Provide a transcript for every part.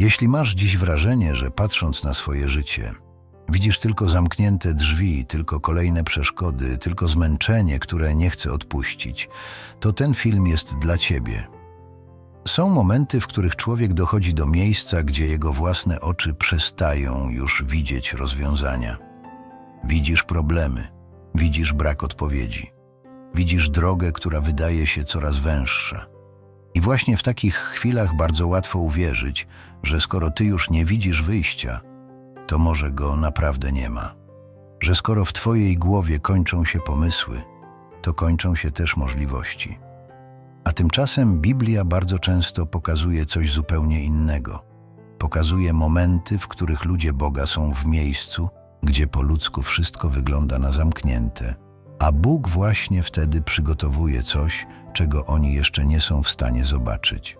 Jeśli masz dziś wrażenie, że patrząc na swoje życie, widzisz tylko zamknięte drzwi, tylko kolejne przeszkody, tylko zmęczenie, które nie chce odpuścić, to ten film jest dla ciebie. Są momenty, w których człowiek dochodzi do miejsca, gdzie jego własne oczy przestają już widzieć rozwiązania. Widzisz problemy, widzisz brak odpowiedzi, widzisz drogę, która wydaje się coraz węższa. I właśnie w takich chwilach bardzo łatwo uwierzyć, że skoro ty już nie widzisz wyjścia, to może go naprawdę nie ma. Że skoro w twojej głowie kończą się pomysły, to kończą się też możliwości. A tymczasem Biblia bardzo często pokazuje coś zupełnie innego. Pokazuje momenty, w których ludzie Boga są w miejscu, gdzie po ludzku wszystko wygląda na zamknięte, a Bóg właśnie wtedy przygotowuje coś, czego oni jeszcze nie są w stanie zobaczyć.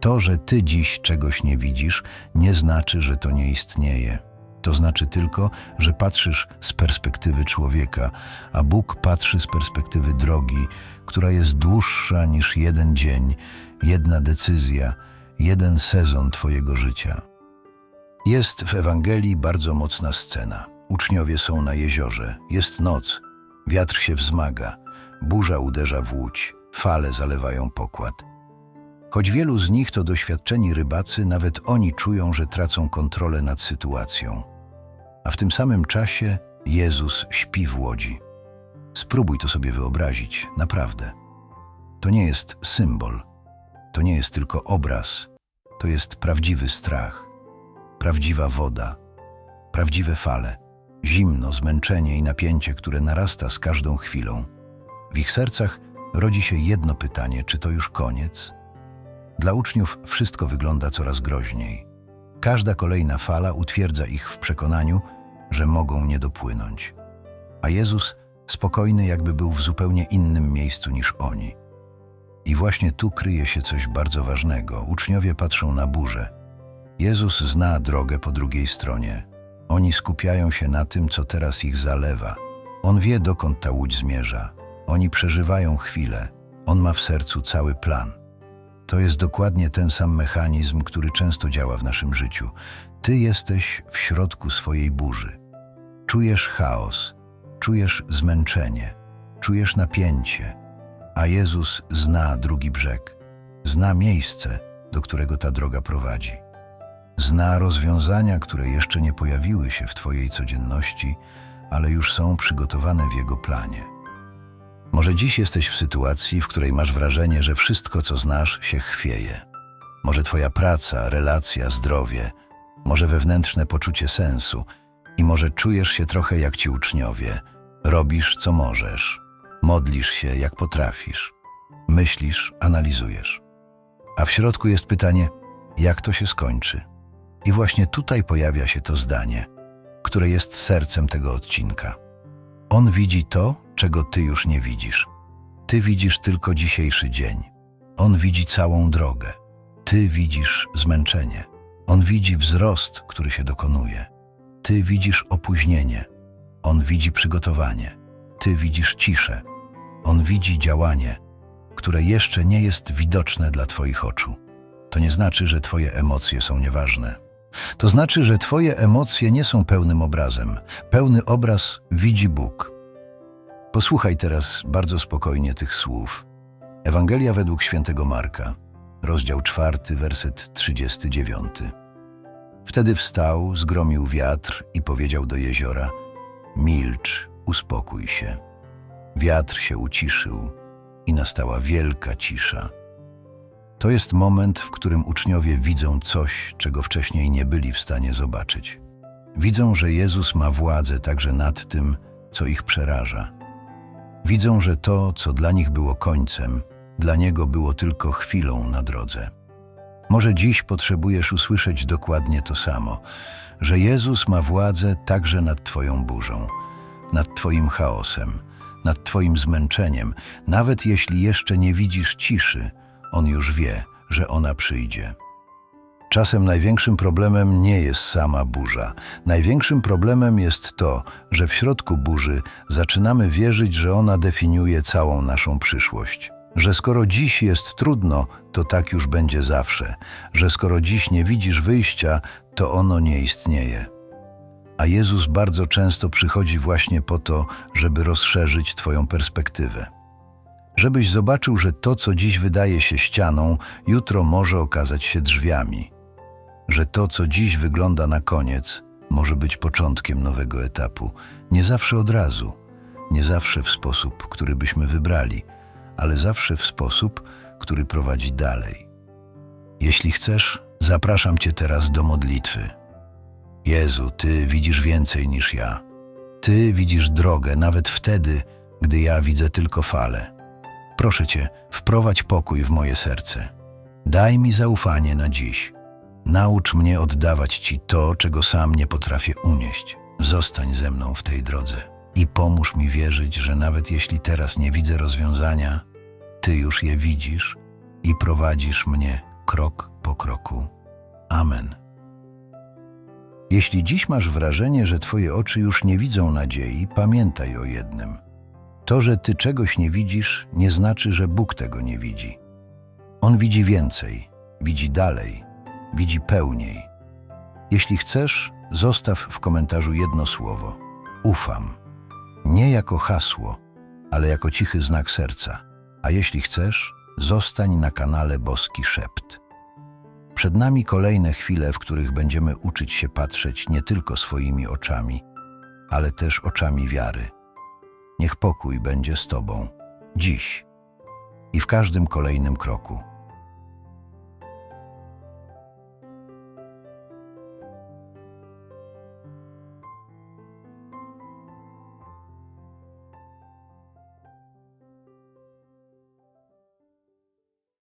To, że ty dziś czegoś nie widzisz, nie znaczy, że to nie istnieje. To znaczy tylko, że patrzysz z perspektywy człowieka, a Bóg patrzy z perspektywy drogi, która jest dłuższa niż jeden dzień, jedna decyzja, jeden sezon Twojego życia. Jest w Ewangelii bardzo mocna scena. Uczniowie są na jeziorze, jest noc, wiatr się wzmaga, burza uderza w łódź, fale zalewają pokład. Choć wielu z nich to doświadczeni rybacy, nawet oni czują, że tracą kontrolę nad sytuacją. A w tym samym czasie Jezus śpi w łodzi. Spróbuj to sobie wyobrazić, naprawdę. To nie jest symbol, to nie jest tylko obraz, to jest prawdziwy strach, prawdziwa woda, prawdziwe fale, zimno, zmęczenie i napięcie, które narasta z każdą chwilą. W ich sercach rodzi się jedno pytanie: czy to już koniec? Dla uczniów wszystko wygląda coraz groźniej. Każda kolejna fala utwierdza ich w przekonaniu, że mogą nie dopłynąć. A Jezus spokojny, jakby był w zupełnie innym miejscu niż oni. I właśnie tu kryje się coś bardzo ważnego. Uczniowie patrzą na burzę. Jezus zna drogę po drugiej stronie. Oni skupiają się na tym, co teraz ich zalewa. On wie, dokąd ta łódź zmierza. Oni przeżywają chwilę. On ma w sercu cały plan. To jest dokładnie ten sam mechanizm, który często działa w naszym życiu. Ty jesteś w środku swojej burzy. Czujesz chaos, czujesz zmęczenie, czujesz napięcie, a Jezus zna drugi brzeg, zna miejsce, do którego ta droga prowadzi. Zna rozwiązania, które jeszcze nie pojawiły się w Twojej codzienności, ale już są przygotowane w Jego planie. Może dziś jesteś w sytuacji, w której masz wrażenie, że wszystko, co znasz, się chwieje. Może Twoja praca, relacja, zdrowie, może wewnętrzne poczucie sensu i może czujesz się trochę jak ci uczniowie. Robisz, co możesz. Modlisz się, jak potrafisz. Myślisz, analizujesz. A w środku jest pytanie, jak to się skończy? I właśnie tutaj pojawia się to zdanie, które jest sercem tego odcinka. On widzi to, czego ty już nie widzisz. Ty widzisz tylko dzisiejszy dzień. On widzi całą drogę. Ty widzisz zmęczenie. On widzi wzrost, który się dokonuje. Ty widzisz opóźnienie. On widzi przygotowanie. Ty widzisz ciszę. On widzi działanie, które jeszcze nie jest widoczne dla Twoich oczu. To nie znaczy, że Twoje emocje są nieważne. To znaczy, że Twoje emocje nie są pełnym obrazem. Pełny obraz widzi Bóg. Posłuchaj teraz bardzo spokojnie tych słów. Ewangelia według świętego Marka, rozdział czwarty, werset 39. Wtedy wstał, zgromił wiatr i powiedział do jeziora: Milcz, uspokój się. Wiatr się uciszył i nastała wielka cisza. To jest moment, w którym uczniowie widzą coś, czego wcześniej nie byli w stanie zobaczyć. Widzą, że Jezus ma władzę także nad tym, co ich przeraża. Widzą, że to, co dla nich było końcem, dla Niego było tylko chwilą na drodze. Może dziś potrzebujesz usłyszeć dokładnie to samo, że Jezus ma władzę także nad Twoją burzą, nad Twoim chaosem, nad Twoim zmęczeniem, nawet jeśli jeszcze nie widzisz ciszy, On już wie, że ona przyjdzie. Czasem największym problemem nie jest sama burza. Największym problemem jest to, że w środku burzy zaczynamy wierzyć, że ona definiuje całą naszą przyszłość, że skoro dziś jest trudno, to tak już będzie zawsze, że skoro dziś nie widzisz wyjścia, to ono nie istnieje. A Jezus bardzo często przychodzi właśnie po to, żeby rozszerzyć Twoją perspektywę. Żebyś zobaczył, że to, co dziś wydaje się ścianą, jutro może okazać się drzwiami. Że to, co dziś wygląda na koniec, może być początkiem nowego etapu. Nie zawsze od razu, nie zawsze w sposób, który byśmy wybrali, ale zawsze w sposób, który prowadzi dalej. Jeśli chcesz, zapraszam Cię teraz do modlitwy. Jezu, Ty widzisz więcej niż ja. Ty widzisz drogę nawet wtedy, gdy ja widzę tylko fale. Proszę Cię, wprowadź pokój w moje serce. Daj mi zaufanie na dziś. Naucz mnie oddawać Ci to, czego sam nie potrafię unieść. Zostań ze mną w tej drodze i pomóż mi wierzyć, że nawet jeśli teraz nie widzę rozwiązania, Ty już je widzisz i prowadzisz mnie krok po kroku. Amen. Jeśli dziś masz wrażenie, że Twoje oczy już nie widzą nadziei, pamiętaj o jednym. To, że Ty czegoś nie widzisz, nie znaczy, że Bóg tego nie widzi. On widzi więcej, widzi dalej, widzi pełniej. Jeśli chcesz, zostaw w komentarzu jedno słowo: ufam. Nie jako hasło, ale jako cichy znak serca. A jeśli chcesz, zostań na kanale Boski Szept. Przed nami kolejne chwile, w których będziemy uczyć się patrzeć nie tylko swoimi oczami, ale też oczami wiary. Niech pokój będzie z Tobą, dziś i w każdym kolejnym kroku.